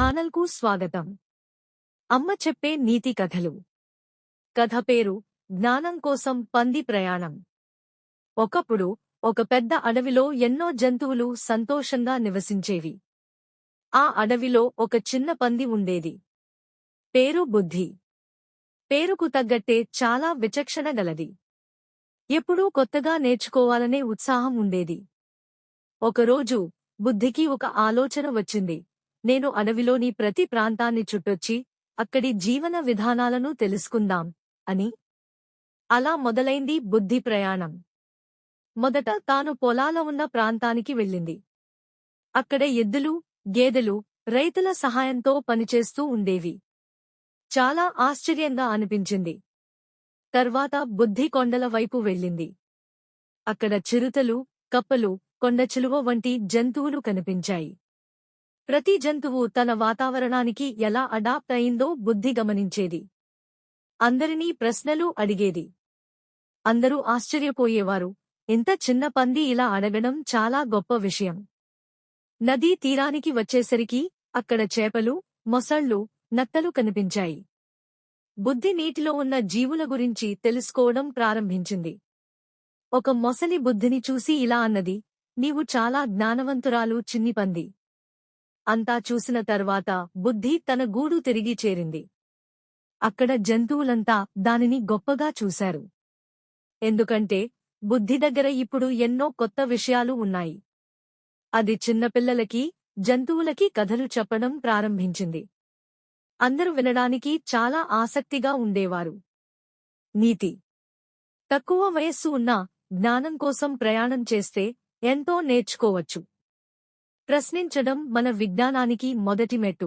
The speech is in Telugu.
ఛానల్కు స్వాగతం. అమ్మ చెప్పే నీతి కథలు. కథ పేరు జ్ఞానం కోసం పంది ప్రయాణం. ఒకప్పుడు ఒక పెద్ద అడవిలో ఎన్నో జంతువులు సంతోషంగా నివసించేవి. ఆ అడవిలో ఒక చిన్న పంది ఉండేది. పేరు బుద్ధి. పేరుకు తగ్గట్టే చాలా విచక్షణ గలది. ఎప్పుడూ కొత్తగా నేర్చుకోవాలనే ఉత్సాహం ఉండేది. ఒకరోజు బుద్ధికి ఒక ఆలోచన వచ్చింది. నేను అడవిలోని ప్రతి ప్రాంతాన్ని చుట్టొచ్చి అక్కడి జీవన విధానాలను తెలుసుకుందాం అని. అలా మొదలైంది బుద్ధి ప్రయాణం. మొదట తాను పొలాల ఉన్న ప్రాంతానికి వెళ్ళింది. అక్కడ ఎద్దులు గేదెలు రైతుల సహాయంతో పనిచేస్తూ ఉండేవి. చాలా ఆశ్చర్యంగా అనిపించింది. తర్వాత బుద్ధి కొండల వైపు వెళ్ళింది. అక్కడ చిరుతలు కప్పలు కొండచిలువ వంటి జంతువులు కనిపించాయి. ప్రతి జంతువు తన వాతావరణానికి ఎలా అడాప్ట్ అయిందో బుద్ధి గమనించేది. అందరినీ ప్రశ్నలు అడిగేది. అందరూ ఆశ్చర్యపోయేవారు. ఇంత చిన్న పంది ఇలా అడగడం చాలా గొప్ప విషయం. నదీ తీరానికి వచ్చేసరికి అక్కడ చేపలు మొసళ్ళు నత్తలు కనిపించాయి. బుద్ధి నీటిలో ఉన్న జీవుల గురించి తెలుసుకోవడం ప్రారంభించింది. ఒక మొసలి బుద్ధిని చూసి ఇలా అన్నది నీవు చాలా జ్ఞానవంతురాలు చిన్ని పంది. అంతా చూసిన తర్వాత బుద్ధి తన గూడు తిరిగి చేరింది. అక్కడ జంతువులంతా దానిని గొప్పగా చూశారు. ఎందుకంటే బుద్ధి దగ్గర ఇప్పుడు ఎన్నో కొత్త విషయాలు ఉన్నాయి. అది చిన్నపిల్లలకి జంతువులకి కథలు చెప్పడం ప్రారంభించింది. అందరూ వినడానికి చాలా ఆసక్తిగా ఉండేవారు. నీతి. తక్కువ వయస్సు ఉన్నా జ్ఞానం కోసం ప్రయాణం చేస్తే ఎంతో నేర్చుకోవచ్చు. ప్రశ్నించడం మన విజ్ఞానానికి మొదటి మెట్టు.